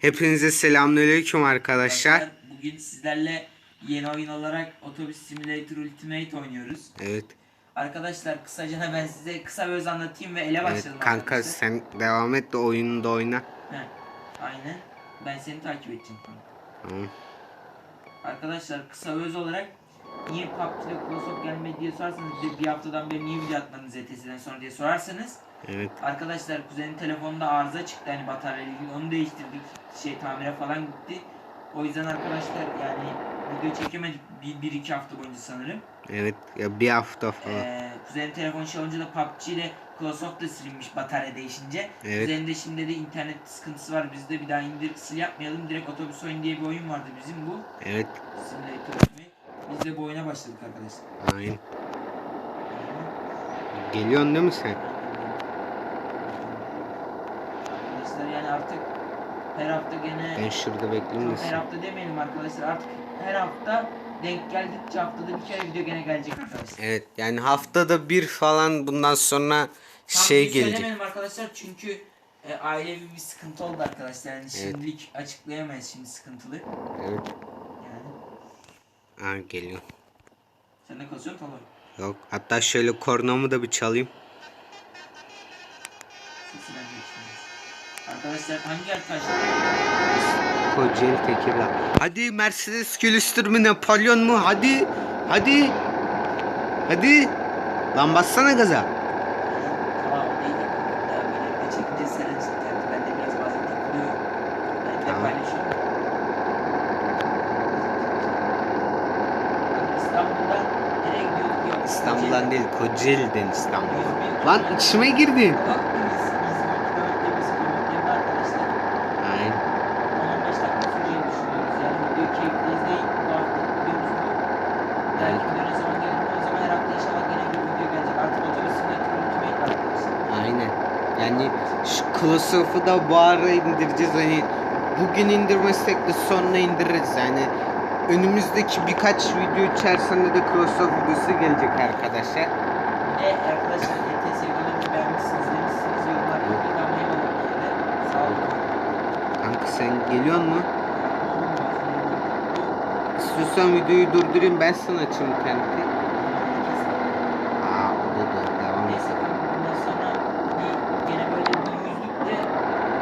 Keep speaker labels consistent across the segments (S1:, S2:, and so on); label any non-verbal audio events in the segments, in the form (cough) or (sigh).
S1: Hepinize selamünaleyküm arkadaşlar.
S2: Bugün sizlerle yeni oyun olarak Otobüs Simulator Ultimate oynuyoruz.
S1: Evet.
S2: Arkadaşlar kısaca ben size kısa bir öz anlatayım ve ele
S1: Evet
S2: başlayalım.
S1: kanka
S2: arkadaşlar.
S1: sen devam et de oyunu da oyna.
S2: Heh, aynen. Ben seni takip edeceğim kanka.
S1: Tamam.
S2: Arkadaşlar kısa öz olarak niye PUBG'de Close gelmedi diye sorarsanız bir, haftadan beri niye video atmadınız ETS'den sonra diye sorarsanız
S1: Evet.
S2: Arkadaşlar kuzenin telefonunda arıza çıktı hani batarya ilgili onu değiştirdik şey tamire falan gitti. O yüzden arkadaşlar yani video çekemedik bir, bir iki hafta boyunca sanırım.
S1: Evet. Ya bir hafta falan.
S2: Ee, kuzenin telefonu şey olunca da PUBG ile Close of da silinmiş batarya değişince.
S1: Evet.
S2: Kuzenin de şimdi de internet sıkıntısı var bizde bir daha indir sil yapmayalım direkt otobüs oyun diye bir oyun vardı bizim bu.
S1: Evet.
S2: Simulator ismi. Biz de bu oyuna başladık arkadaşlar.
S1: Aynen. Geliyorsun değil mi sen?
S2: Arkadaşlar yani artık her hafta gene
S1: Ben şurada bekleyeyim
S2: her hafta demeyelim arkadaşlar artık her hafta denk geldikçe haftada bir kere video gene gelecek arkadaşlar.
S1: Evet yani haftada bir falan bundan sonra
S2: Tam
S1: şey
S2: bir
S1: gelecek.
S2: Söylemeyelim arkadaşlar çünkü e, ailevi bir sıkıntı oldu arkadaşlar. Yani şimdilik açıklayamayız şimdi sıkıntılı.
S1: Evet.
S2: Yani
S1: Aa geliyor.
S2: sen de kasıyorsun tamam.
S1: Yok. Hatta şöyle kornamı da bir çalayım.
S2: Arkadaşlar hangi arkadaşlar?
S1: Kocaeli Tekirdağ. Hadi Mercedes Külüstür mü Napolyon mu? Hadi. Hadi. Hadi. Lan bassana gaza.
S2: Tamam de daha böyle de çekince seren çıktı. Ben de biraz bazen takılıyorum. Ben de
S1: Tamam.
S2: paylaşıyorum. İstanbul'dan nereye gidiyorduk ya?
S1: İstanbul'dan değil Kocaeli'den İstanbul.
S2: 101
S1: Lan içime girdin.
S2: Bak biz 101 kilometre biz kilometrede arkadaşlar.
S1: Aynen.
S2: 10-15 dakika süreceğini düşünüyoruz. Yani video keyifli izleyin. Bu hafta videomuz bu. Belki video ne zaman gelir o zaman her hafta inşallah gene bir video gelecek. Artık otobüs simülatörü ultimate var arkadaşlar.
S1: Aynen. Yani şu Close-Up'ı da bu ara indireceğiz. Hani bugün indirmesek de sonra indiririz. Yani önümüzdeki birkaç video içerisinde de Close-Up videosu gelecek arkadaşlar.
S2: De arkadaşlar ETS videolarını beğenmişsiniz demişsiniz. Yorumlar eyvallah de. Sağ olun.
S1: Kanka sen geliyor mu? İstiyorsan videoyu durdurayım ben sana açayım interneti. Aa o da dur devam et.
S2: Neyse kanka bundan sonra bir gene böyle bir yüzlükte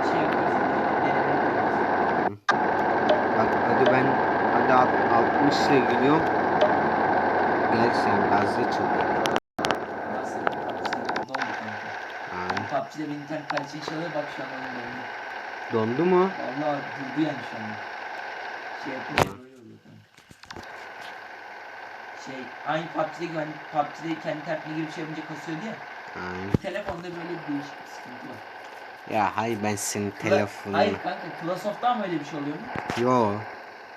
S2: şey yaparız. Deneme yaparız.
S1: Bak hadi ben hadi alt- 60 ile gidiyorum. Sen gazlı çık.
S2: Nasıl? PUBG'de benim internet kalitesi çalıyor bak şu an oyun dondu.
S1: Dondu mu?
S2: Valla durdu yani şu anda. Şey yapınca böyle oluyor kanka. Şey aynı PUBG'de hani PUBG'de kendi terpine girip şey yapınca kasıyordu ya.
S1: Aynen.
S2: Telefonda böyle bir sıkıntı var.
S1: Ya hayır ben senin
S2: Kla-
S1: telefonunu.
S2: Hayır kanka Class of'tan mı öyle bir şey oluyor mu?
S1: Yo.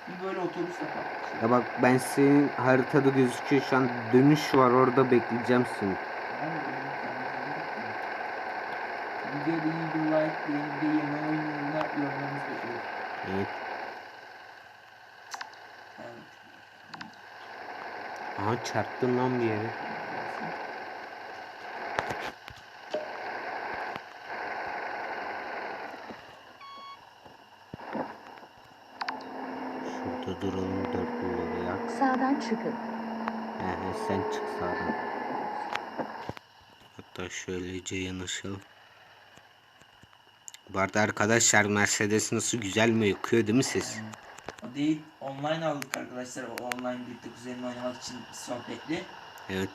S2: Bir böyle otobüs yapar.
S1: Ya bak ben senin haritada gözüküyor şu an dönüş var orada bekleyeceğim seni.
S2: İyi bir like, beğeni de yeni oyunlar yorumlarınızı bekliyoruz.
S1: Evet.
S2: Evet.
S1: Aha çarptın lan bir yere. Şurada duralım dörtlüleri ya.
S3: Sağdan çıkın.
S1: He sen çık sağdan. Hatta şöylece yanaşalım. Bu arada arkadaşlar Mercedes nasıl güzel mi yakıyor değil mi?
S2: O değil, online aldık arkadaşlar. O online birlikte kuzenimle oynamak için sohbetli.
S1: Evet.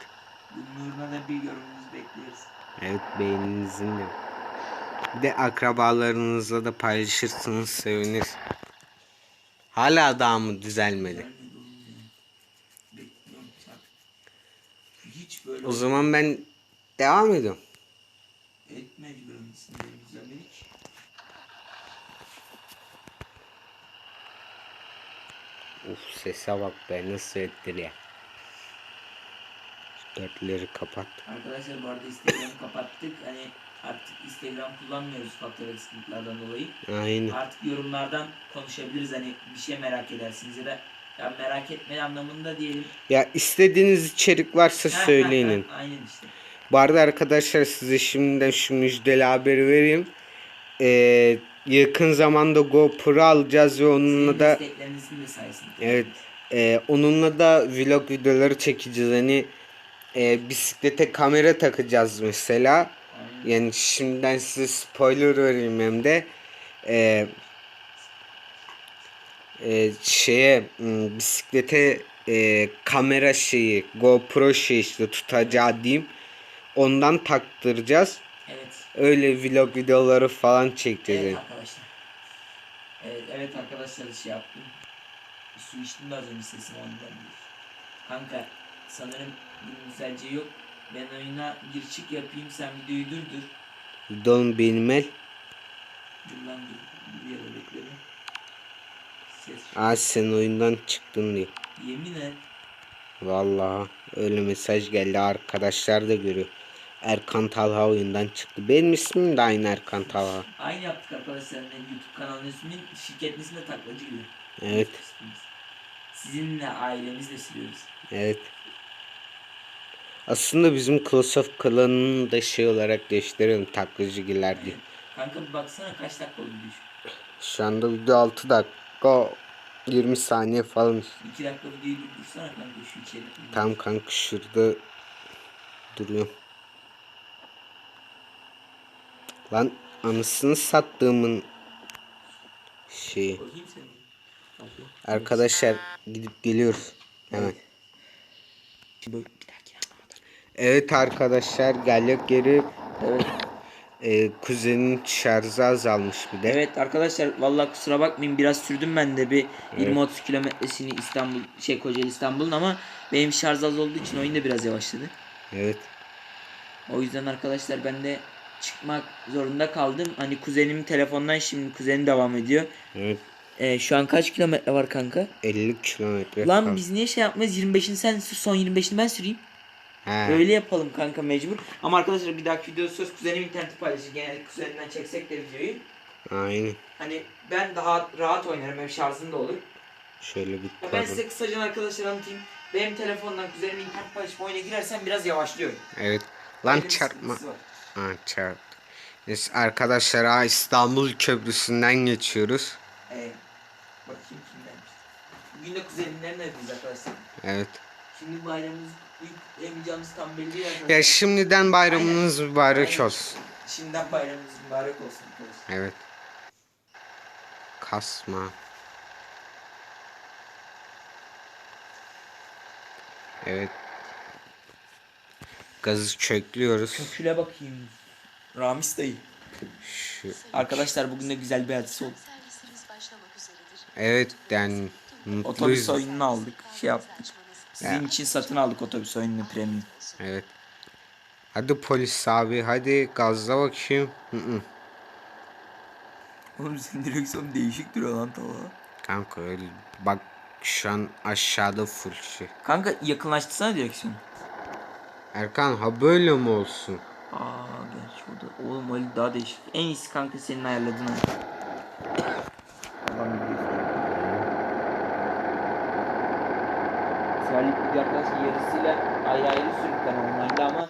S2: Bunun uğruna da bir yorumunuzu bekliyoruz.
S1: Evet beğeninizin de. Bir de akrabalarınızla da paylaşırsınız sevinir. Hala daha mı düzelmedi?
S2: Gelmedi oğlum ya. Bekliyorum artık. Hiç böyle
S1: O zaman ben devam ediyorum.
S2: et mecburen sinirlerim düzelmedik.
S1: Uf sese bak be nasıl ettiriyor. Şu Dörtleri kapat.
S2: Arkadaşlar bu arada Instagram'ı kapattık. Hani artık Instagram kullanmıyoruz faktörel sıkıntılardan dolayı.
S1: Aynen.
S2: Artık yorumlardan konuşabiliriz. Hani bir şey merak edersiniz ya da ya merak etme anlamında diyelim.
S1: Ya istediğiniz içerik varsa söyleyin.
S2: Aynen işte.
S1: Bu arada arkadaşlar size şimdiden şu müjdeli haberi vereyim. Ee, yakın zamanda GoPro alacağız ve onunla
S2: Sizin
S1: da
S2: desteklerinizin de sayesinde.
S1: evet e, onunla da vlog videoları çekeceğiz. Hani e, bisiklete kamera takacağız mesela.
S2: Aynen.
S1: Yani şimdiden size spoiler vereyim hem de e, e, şeye bisiklete e, kamera şeyi GoPro şey işte tutacağı diyeyim ondan taktıracağız.
S2: Evet.
S1: Öyle vlog videoları falan çekeceğiz.
S2: Evet arkadaşlar. Evet, evet arkadaşlar şey yaptım. Su içtim de az önce sesim ondan değil. Kanka sanırım güzelce yok. Ben oyuna gir çık yapayım sen videoyu durdur.
S1: Don benim el.
S2: Dur lan dur. Bir yere bekle bir. Ses.
S1: Aa sen oyundan çıktın diyor.
S2: Yemin et.
S1: Vallahi öyle mesaj geldi arkadaşlar da görüyor. Erkan Talha oyundan çıktı. Benim ismim de aynı Erkan Talha.
S2: Aynı yaptık arkadaşlar. Yani YouTube kanalının isminin şirketin ismi de taklacı gibi.
S1: Evet.
S2: Sizinle ailemizle siliyoruz.
S1: Evet. Aslında bizim Clash of Clans'ın da şey olarak değiştirelim taklacıgiler diye.
S2: Kanka bir baksana kaç dakika oldu video.
S1: Şu anda video 6 dakika 20 saniye falan.
S2: 2 dakika videoyu durdursana kanka şu içerik.
S1: Tam kanka şurada duruyor. Lan anısını sattığımın şeyi. Arkadaşlar gidip geliyoruz. Hemen. Evet arkadaşlar geldik geri.
S2: Evet.
S1: Ee, kuzenin şarjı azalmış bir de.
S2: Evet arkadaşlar vallahi kusura bakmayın biraz sürdüm ben de bir
S1: Evet.
S2: 20-30 kilometresini İstanbul şey Kocaeli İstanbul'un ama benim şarj az olduğu için oyun da biraz yavaşladı.
S1: Evet.
S2: O yüzden arkadaşlar ben de çıkmak zorunda kaldım. Hani kuzenim telefondan şimdi kuzenim devam ediyor.
S1: Evet.
S2: Ee, şu an kaç kilometre var kanka?
S1: 50 kilometre.
S2: Lan
S1: kaldı.
S2: biz niye şey yapmayız 25'ini sen sür son 25'ini ben süreyim.
S1: He.
S2: Öyle yapalım kanka mecbur. Ama arkadaşlar bir dahaki video söz kuzenim interneti paylaşır. Genelde kuzeninden çeksek de videoyu.
S1: Aynen.
S2: Hani ben daha rahat oynarım hem şarjım da olur.
S1: Şöyle bir
S2: Ya ben size kısaca arkadaşlar anlatayım. Benim telefondan kuzenim internet paylaşıp oyuna girersen biraz yavaşlıyor.
S1: Evet. Lan
S2: bir
S1: çarpma. Ha çarptı. Neyse arkadaşlar İstanbul Köprüsü'nden geçiyoruz.
S2: Evet. Bakayım kimdenmiş. Bugün de kuzenimlerin evindeyiz arkadaşlar.
S1: Evet.
S2: Şimdi bayramımız ilk emeceğimiz tam belli arkadaşlar.
S1: Ya şimdiden bayramınız mübarek
S2: Aynen.
S1: olsun.
S2: Şimdiden bayramımız mübarek olsun.
S1: Evet. Kasma. Evet. Gazı çöklüyoruz.
S2: Köküle bakayım. Ramiz dayı.
S1: Şu.
S2: Arkadaşlar bugün de güzel bir hadise oldu.
S3: Servisiniz başlamak üzeredir.
S1: Evet yani
S2: Otobüs
S1: mutluyuz.
S2: oyununu aldık. Şey yaptık. Sizin için satın aldık otobüs oyununu premium.
S1: Evet. Hadi polis abi hadi gazla bakayım. Hı hı.
S2: Oğlum senin direksiyon değişik duruyor lan tava.
S1: Kanka öyle bak şu an aşağıda full şey.
S2: Kanka yakınlaştırsana direksiyonu.
S1: Erkan ha böyle mi olsun?
S2: Aa gerçi o da. Oğlum öyle daha değişik. En iyisi kanka senin ayarladığın ayar. Arkadaş yarısıyla ayrı ayrı sürdük ben online'da ama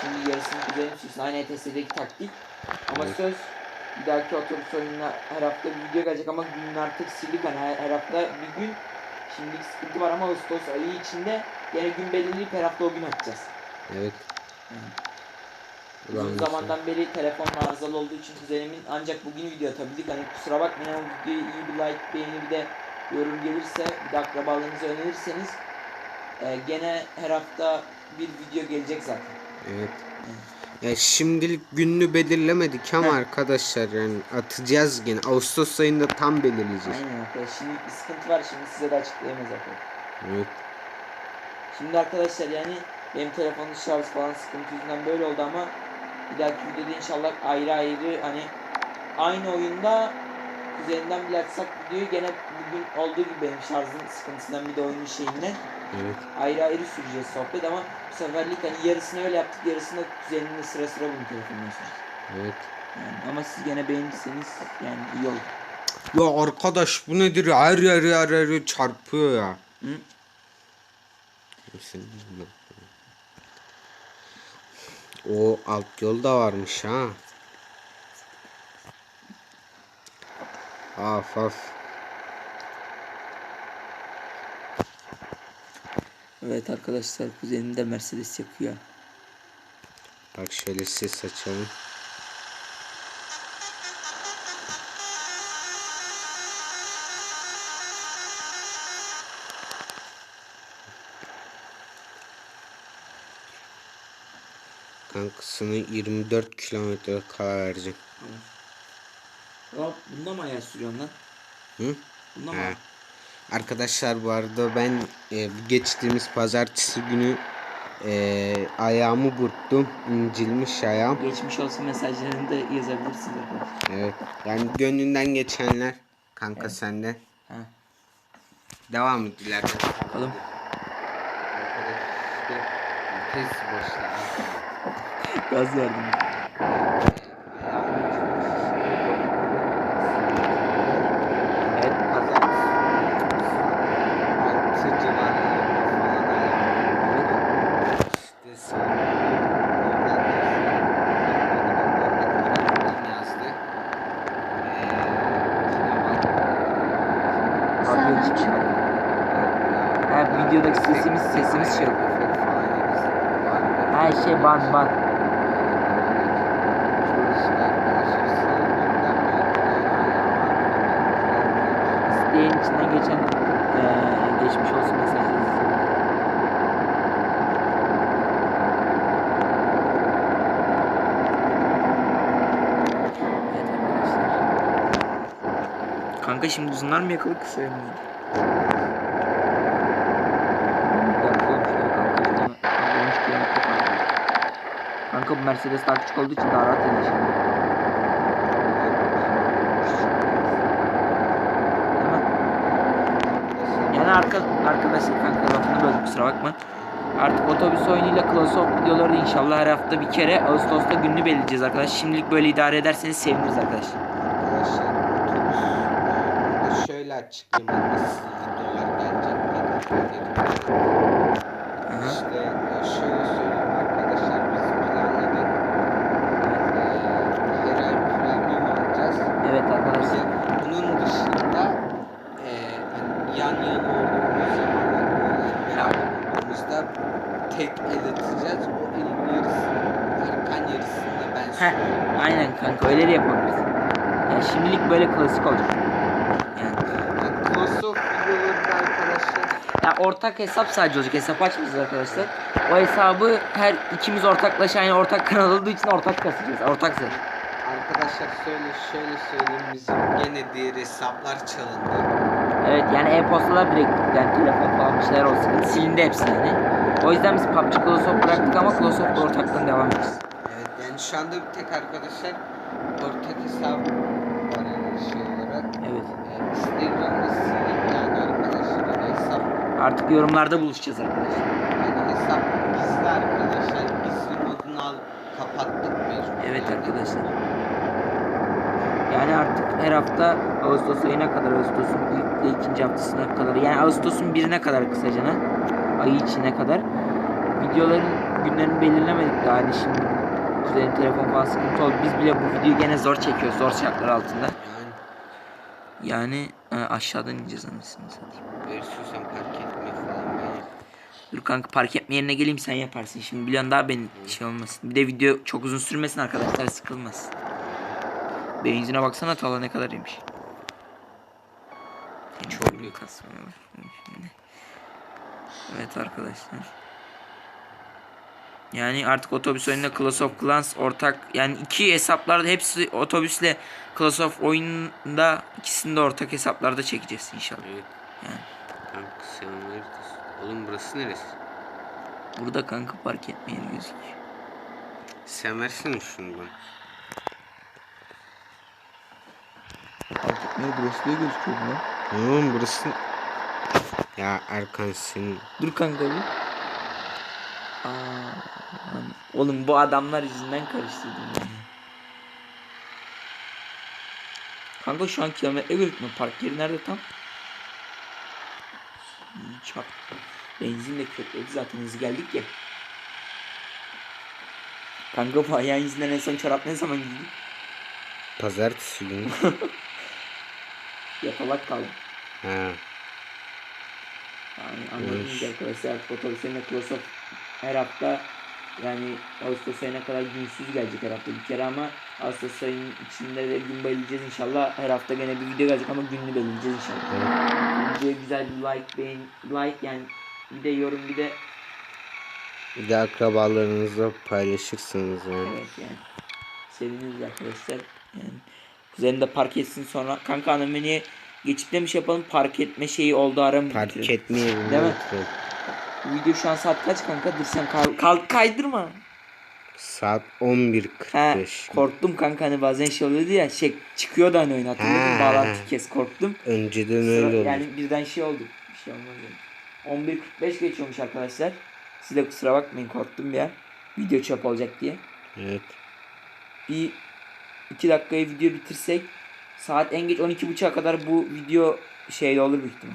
S2: şimdi yarısını kuzenim sürsün. Aynı ETS'deki taktik. Ama
S1: Evet.
S2: söz bir dahaki otobüs oyununa her hafta bir video gelecek ama günün artık sildik hani her, her hafta bir gün. Şimdilik sıkıntı var ama Ağustos ayı içinde gene gün belirleyip her hafta o gün atacağız.
S1: Evet.
S2: Uzun zamandan beri telefon arızalı olduğu için kuzenimin ancak bugün video atabildik. Hani kusura bakmayın ama videoya iyi bir like, beğeni bir de yorum gelirse bir de akrabalarınıza önerirseniz e, gene her hafta bir video gelecek zaten.
S1: Evet. Ya şimdilik gününü belirlemedik ama arkadaşlar yani atacağız gene. Ağustos ayında tam belirleyeceğiz.
S2: Aynen arkadaşlar. Şimdi bir sıkıntı var şimdi size de açıklayamayız arkadaşlar.
S1: Evet.
S2: Şimdi arkadaşlar yani benim telefonun şarj falan sıkıntı yüzünden böyle oldu ama bir dahaki videoda inşallah ayrı ayrı hani aynı oyunda kuzeninden bile açsak videoyu gene bugün olduğu gibi benim şarjın sıkıntısından bir de oyunun şeyinden
S1: Evet.
S2: ayrı ayrı süreceğiz sohbet ama bu seferlik hani yarısını öyle yaptık yarısını kuzenimle sıra sıra bunu telefonla süreceğiz.
S1: Evet.
S2: Yani ama siz gene beğenirseniz yani iyi olur.
S1: Ya arkadaş bu nedir? Her yer her yer çarpıyor ya.
S2: Hı?
S1: O alt yol da varmış ha. Of.
S2: Evet arkadaşlar kuzenim de Mercedes yakıyor.
S1: Bak şöyle ses açalım. Kankasını 24 kilometre kala vereceğim.
S2: Hop bunda mı ayar sürüyorsun lan?
S1: Hı?
S2: Bunda mı?
S1: Arkadaşlar bu arada ben e, geçtiğimiz pazartesi günü e, ayağımı burktum. İncilmiş ayağım.
S2: Geçmiş olsun mesajlarını da yazabilirsiniz arkadaşlar.
S1: Evet. Yani gönlünden geçenler. Kanka sende.
S2: Ha.
S1: Devam et ileride.
S2: Bakalım.
S1: Tez boşta.
S2: Gaz verdim. Evet.
S1: Pazartesi. Altı civarlarında falan ayağım. İşte sonra oradan yazdı. Ee,
S2: Radyo çıkıyor. Ha, videodaki sesimiz sesimiz şey oluyor. Ban ban. İsteyen içinden geçen eee, geçmiş olsun mesajı. Evet. Kanka şimdi uzunlar mı yakalı kısa mı? Kanka bu Mercedes daha küçük olduğu için daha rahat eder şimdi. Yani arka, arkadaşlar kanka lafını böldüm kusura bakma. Artık otobüs oyunuyla Class of videoları inşallah her hafta bir kere Ağustos'ta gününü belirleyeceğiz arkadaş. Şimdilik böyle idare ederseniz seviniriz arkadaşlar.
S1: Arkadaşlar otobüs oyununda şöyle açıklayayım videolar gelecek tekrar
S2: Aha.
S1: İşte e, şöyle söyleyeyim arkadaşlar biz planladık. Ee, her ay premium alacağız.
S2: Evet
S1: Bir
S2: arkadaşlar.
S1: de bunun dışında e, hani yan yana olduğumuz zamanlar böyle beraber olduğumuzda tek el atacağız. O elin yarısını, Erkan yarısını ben
S2: Heh,
S1: sürüyorum.
S2: aynen kanka öyle de yapabiliriz. Yani şimdilik böyle klasik olacak. Yani.
S1: Arkadaşlar
S2: Ya ortak hesap sadece olacak. Hesap açmayacağız arkadaşlar. O hesabı her ikimiz ortaklaşa aynı ortak kanal olduğu için ortak kasacağız. Ortak zırh.
S1: Arkadaşlar şöyle şöyle söyleyeyim bizim gene diğer hesaplar çalındı.
S2: Evet yani e-postalar direkt yani telefon falan bir şeyler olsun. Silindi hepsi yani. O yüzden biz PUBG Close Off bıraktık ama Close Off ortaktan devam edeceğiz.
S1: Evet yani şu anda bir tek arkadaşlar ortak hesap var yani şey olarak.
S2: Evet.
S1: Ee, Instagram'da sildik yani arkadaşlar hesap
S2: Artık yorumlarda buluşacağız arkadaşlar.
S1: yani hesap gizli arkadaşlar gizli modunu al kapattık mecbur.
S2: Evet
S1: yani.
S2: arkadaşlar. Yani artık her hafta Ağustos ayına kadar Ağustos'un ilk ve ikinci haftasına kadar yani Ağustos'un birine kadar kısacana ayı içine kadar videoların günlerini belirlemedik daha hani şimdi kuzenin telefon falan sıkıntı oldu. Biz bile bu videoyu gene zor çekiyoruz zor şartlar altında.
S1: Yani
S2: e, aşağıdan ineceğiz anasını satayım.
S1: park etme falan ben
S2: Dur kanka park etme yerine geleyim sen yaparsın. Şimdi biliyorsun daha benim şey olmasın. Bir de video çok uzun sürmesin arkadaşlar sıkılmasın. Benzine baksana tala ne kadar yemiş.
S1: Çok
S2: büyük şimdi. Evet arkadaşlar. Yani artık otobüs oyununda Clash of Clans ortak yani iki hesaplarda hepsi otobüsle Clash of oyununda ikisini de ortak hesaplarda çekeceğiz inşallah.
S1: Evet.
S2: Yani.
S1: Kanka neredesin? Oğlum burası neresi?
S2: Burada kanka park etme yeri gözüküyor.
S1: Sen versene şunu bana.
S2: Park etme yeri burası diye gözüküyor lan.
S1: Oğlum burası... Ya Erkan senin...
S2: Dur kanka bir. Aa, oğlum bu adamlar yüzünden karıştırdım ya. Kanka şu an kilometre gözükmüyor. Park yeri nerede tam? Çarp. Benzin de kötüydü zaten hızlı geldik ya. Kanka bu ayağın yüzünden en son çorap ne zaman giydi?
S1: Pazartesi günü. (laughs)
S2: Yatalak kaldım.
S1: Ha.
S2: Yani anladınız
S1: Evet.
S2: arkadaşlar otobüslerine Microsoft her hafta yani Ağustos ayına kadar günsüz gelecek her hafta bir kere ama Ağustos ayının içinde de gün belirleyeceğiz inşallah. Her hafta gene bir video gelecek ama gününü belirleyeceğiz inşallah.
S1: Evet.
S2: Videoya güzel bir like, beğen, like yani bir de yorum bir de
S1: Bir de akrabalarınızla paylaşırsınız yani.
S2: evet yani seviniriz arkadaşlar. Yani kuzenim de park etsin sonra kanka anomaliye geçip demiş yapalım park etme şeyi oldu aramı
S1: Park
S2: bitirelim.
S1: etmeyelim.
S2: Değil mi? Bu video şu an saat kaç kanka? Dur sen kal, kal kaydırma.
S1: Saat
S2: Ha
S1: 11.45.
S2: korktum kanka hani bazen şey oluyordu ya şey çıkıyordu hani oyun hatırladın mı?
S1: Ha.
S2: Bağlantı kes korktum.
S1: Önceden
S2: Sıra-
S1: öyle oldu.
S2: yani birden şey oldu. Bir şey olmaz yani. 11.45 geçiyormuş arkadaşlar. Siz de kusura bakmayın korktum an. Video çöp olacak diye.
S1: Evet.
S2: Bir 2 dakikaya video bitirsek saat en geç 12.30'a kadar bu video şeyde olur büyük ihtimal.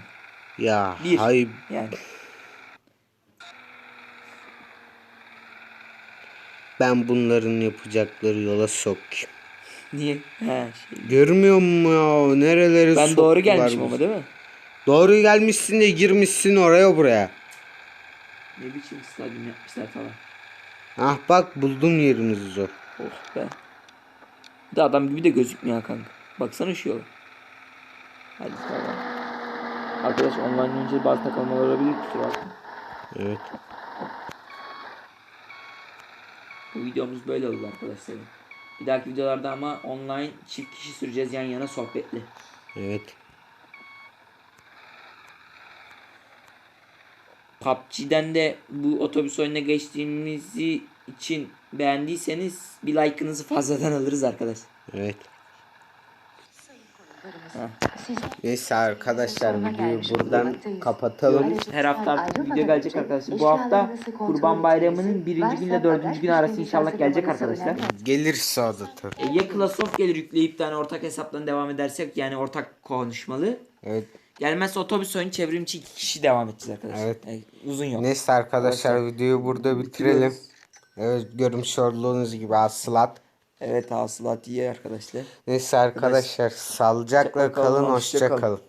S1: Ya
S2: Bir.
S1: hay
S2: Yani
S1: ben bunların yapacakları yola sokayım.
S2: niye? He, şey.
S1: Görmüyor musun ya? Nerelere
S2: Ben doğru
S1: soktular
S2: gelmişim
S1: bizi.
S2: ama değil mi?
S1: Doğru gelmişsin de girmişsin oraya buraya.
S2: Ne biçim stadyum yapmışlar falan.
S1: Ah bak buldum yerimizi zor.
S2: Oh be. Bir de adam gibi de gözükmüyor ha kanka. Baksana şu yola. Hadi tamam. Arkadaş online önce bazı takılmalar olabilir kusura bakma.
S1: Evet.
S2: Bu videomuz böyle oldu arkadaşlar. Bir dahaki videolarda ama online çift kişi süreceğiz yan yana sohbetli.
S1: Evet.
S2: PUBG'den de bu otobüs oyununa geçtiğimizi için beğendiyseniz bir like'ınızı fazladan alırız arkadaş.
S1: Evet. Neyse arkadaşlar videoyu buradan kapatalım.
S2: Her hafta artık video gelecek arkadaşlar. Bu hafta Kurban Bayramı'nın birinci günle dördüncü gün arası inşallah gelecek arkadaşlar.
S1: Gelirse adı
S2: E, ya Class of gelir yükleyip tane ortak hesaptan devam edersek yani ortak konuşmalı.
S1: Evet.
S2: Gelmezse otobüs oyunu çevrimçi iki kişi devam edeceğiz arkadaşlar.
S1: Evet.
S2: E, uzun yok.
S1: Neyse arkadaşlar videoyu burada bitirelim. Evet görmüş olduğunuz gibi aslat.
S2: Evet hasılat iyi arkadaşlar.
S1: Neyse arkadaşlar sağlıcakla
S2: Hoşça kalın, hoşça
S1: kalın.